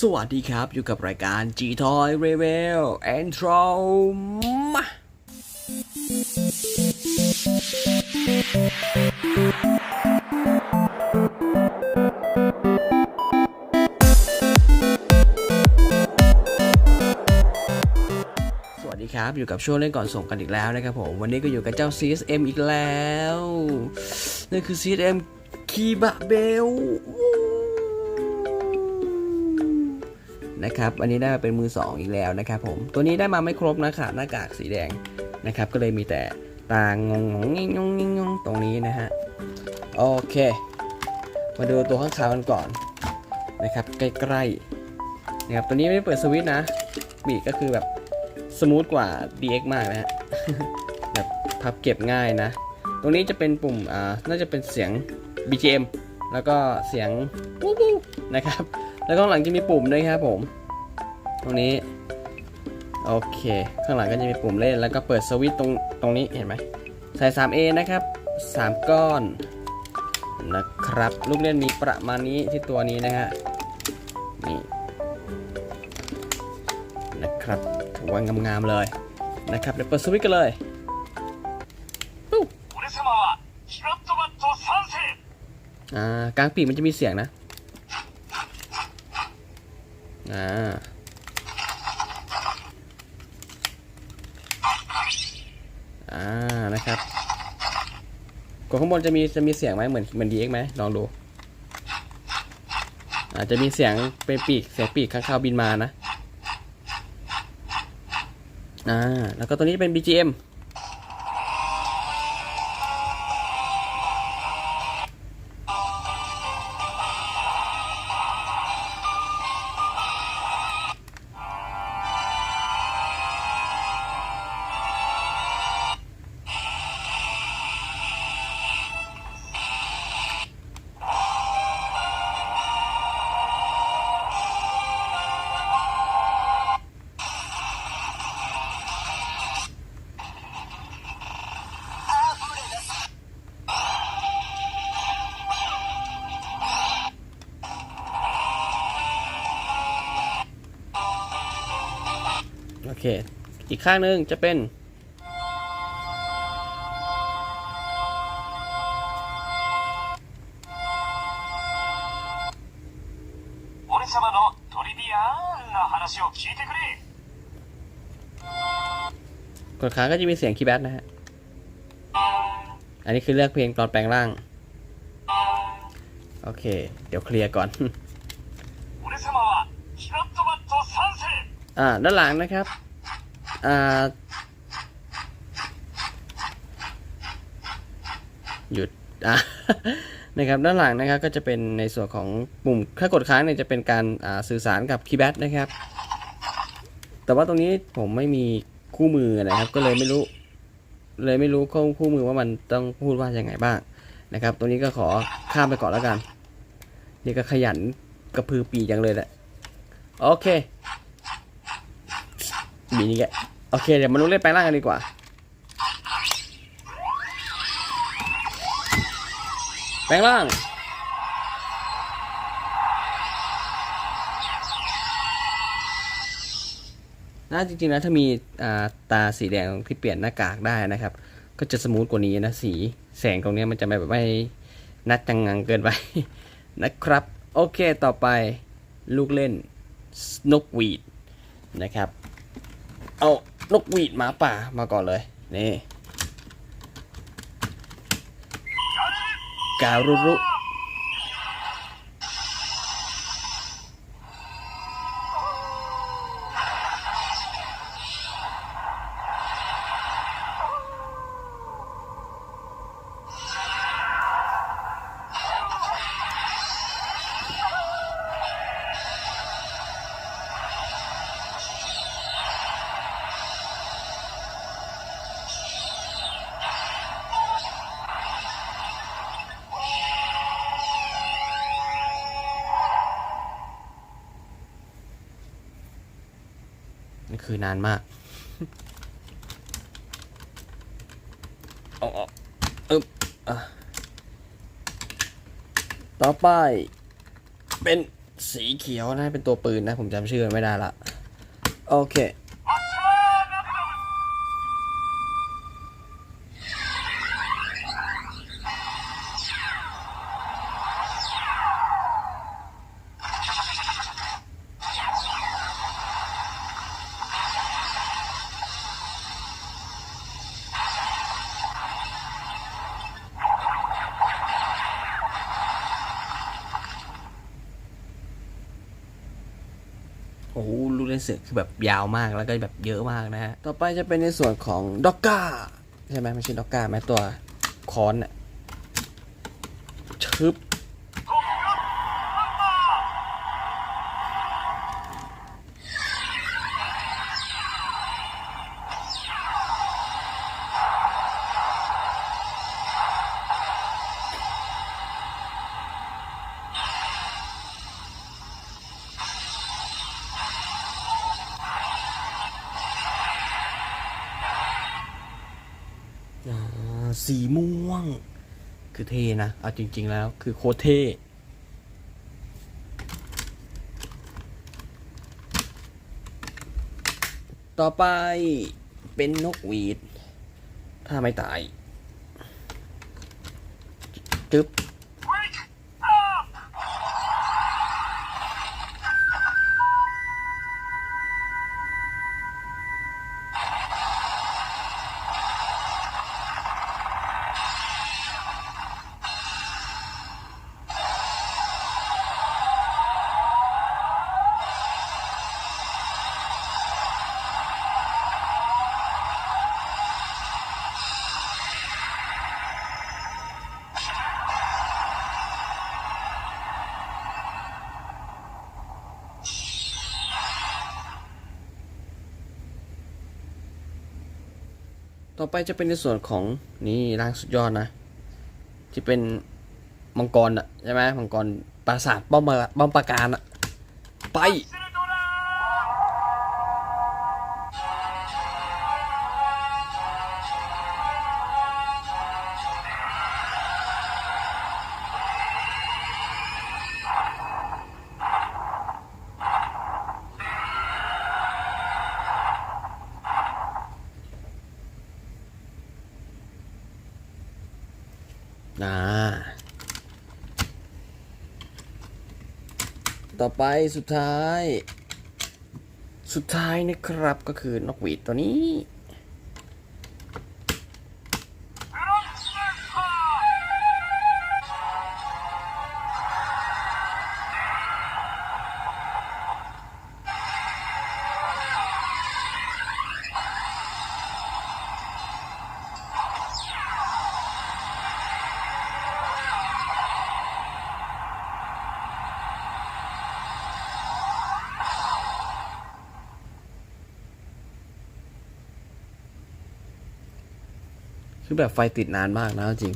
สวัสดีครับ อยู่กับรายการ G Toy Reveal and Trauma สวัสดีครับ อยู่กับช่วงเล่นก่อนส่งกันอีกแล้วนะครับผม วันนี้ก็อยู่กับเจ้า CSM อีกแล้วนั่นคือ CSM คีบะเบล นะครับ อันนี้ได้มาเป็นมือ 2 อีกแล้วนะครับผม ตัวนี้ได้มาไม่ครบนะขาดหน้ากากสีแดงนะครับ ก็เลยมีแต่ตางงงงงิงงงงิงงตรงนี้นะฮะ โอเค มาดูตัวข้างขาวกันก่อนนะครับ ใกล้ๆนะครับ ตัวนี้ไม่ได้เปิดสวิตช์นะ บีกก็คือแบบสมูทกว่า DX มากนะฮะ แบบพับเก็บง่ายนะ ตรงนี้จะเป็นปุ่ม อ่า น่าจะเป็นเสียง BGM แล้วก็เสียงวู้วู้นะครับ แล้วข้างหลังจะมีปุ่มด้วยครับผม ตรงนี้โอเค ข้างหลังก็จะมีปุ่มเล่น แล้วก็เปิดสวิตต์ตรงตรงนี้เห็นไหมใส่ 3A นะครับ 3 ก้อนนะครับ ลูกเล่นมีประมาณนี้ที่ตัวนี้นะฮะนี่นะครับถือว่างามๆเลยนะครับเดี๋ยวเปิดสวิตต์กันเลยอ่า กลางปีกมันจะมีเสียงนะ อ่าอ่านะครับกดข้างบนจะมีจะมีเสียงไหมเหมือนเหมือน DX ไหมลองดูอาจจะมีเสียงเป็นปีกเสียงปีกข้างคาวบินมานะอ่าแล้วก็ตัวนี้เป็น BGM ค อีกข้างหนึ่งจะเป็น กดค้างก็จะมีเสียงคีย์แบทนะฮะ อันนี้คือเลือกเพลงตอนแปลงร่าง โอเค เดี๋ยวเคลียร์ก่อนอ่า ด้านหลังนะครับ หยุดนะครับด้านหลังนะครับก็จะเป็นในส่วนของปุ่มถ้ากดค้างเนี่ยจะเป็นการสื่อสารกับคีย์แบ็กนะครับ แต่ว่าตรงนี้ผมไม่มีคู่มือนะครับ ก็เลยไม่รู้ เลยไม่รู้ข้อคู่มือว่ามันต้องพูดว่ายังไงบ้างนะครับ ตรงนี้ก็ขอข้ามไปก่อนแล้วกัน นี่ก็ขยันกระพือปีกจังเลยแหละโอเค มีนี่แก โอเค เดี๋ยวมาลุกเล่นแปลงร่างกันดีกว่า แปลงร่าง น่าจริงๆแล้วถ้ามีาตาสีแดงที่เปลี่ยนหน้ากากได้นะครับ ก็จะสมูทกว่านี้นะสีแสงตรงนี้มันจะไม่แบบไม่นัดจังงังเกินไปนะครับ โอเคต่อไปลูกเล่นนกหวีดนะครับ เอา นกหวีดหมาป่ามาก่อนเลย นี่ การุรุ คือนานมากเอาเอาอึ๊บอะต่อไป เป็นสีเขียวนะ เป็นตัวปืนนะ ผมจำชื่อไม่ได้ละ โอเค เล่นเสือคือแบบยาวมากแล้วก็แบบเยอะมากนะฮะ ต่อไปจะเป็นในส่วนของด็อกก้าใช่ไหมไม่ใช่ด็อกก้าไหมตัวคอนน่ะชึบ สีม่วง คือเทนะ เอาจริง ๆ แล้ว คือโคตรเทต่อไปเป็นนกหวีด ถ้าไม่ตาย จึ๊บ ต่อไปจะเป็นในส่วนของนี่ร่างสุดยอดนะ ที่เป็นมังกรอะใช่ไหมมังกรปราสาทป้อมป้อมปราการอะไป นะต่อไปสุดท้าย สุดท้ายนะครับก็คือนกหวีดตัวนี้ คือแบบไฟติดนานมากนะจริง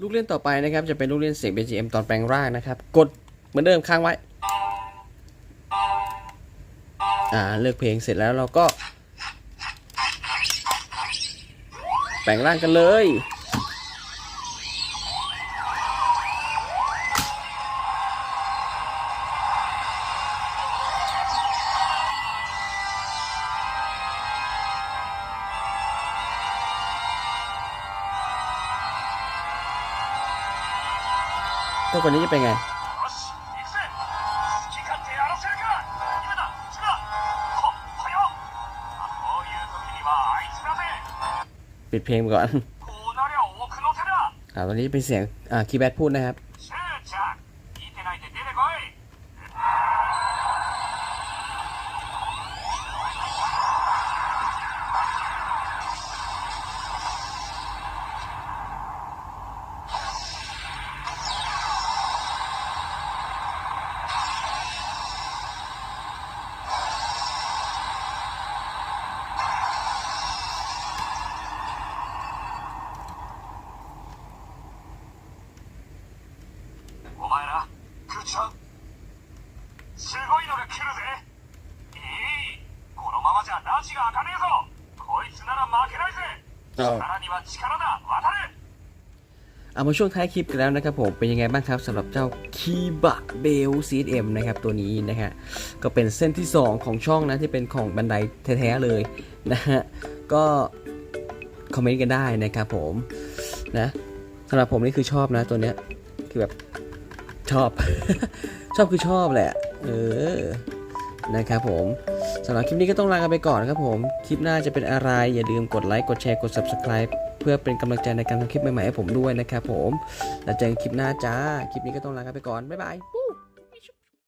ลูกเล่นต่อไปนะครับ จะเป็นลูกเล่นเสียง BGM ตอนแปลงร่างนะครับ กดเหมือนเดิมค้างไว้ อ่าเลือกเพลงเสร็จแล้วเราก็ แปลงร่างกันเลย ถ้าคนนี้จะเป็นไงปิดเพลงก่อนอ่าตอนนี้เป็นเสียงอ่าคีย์แบทพูดนะครับ เอามาช่วงท้ายคลิปกันแล้วนะครับผมเป็นยังไงบ้างครับสำหรับเจ้าคีบะเบลซีเอ็มนะครับตัวนี้นะฮะก็เป็นเส้นที่ 2 ของช่องนะที่เป็นของบันไดแท้ๆเลยนะฮะก็คอมเมนต์กันได้นะครับผมนะสำหรับผมนี่คือชอบนะตัวเนี้ยคือแบบชอบ ชอบคือชอบแหละเออ นะครับผมสำหรับคลิปนี้ก็ต้องลากันไปก่อนนะครับผม คลิปหน้าจะเป็นอะไร อย่าลืมกดไลค์กดแชร์กด subscribe เพื่อเป็นกำลังใจในการทำคลิปใหม่ๆให้ผมด้วยนะครับผม แล้วเจอกันคลิปหน้าจ้า คลิปนี้ก็ต้องลากันไปก่อน บ๊ายบาย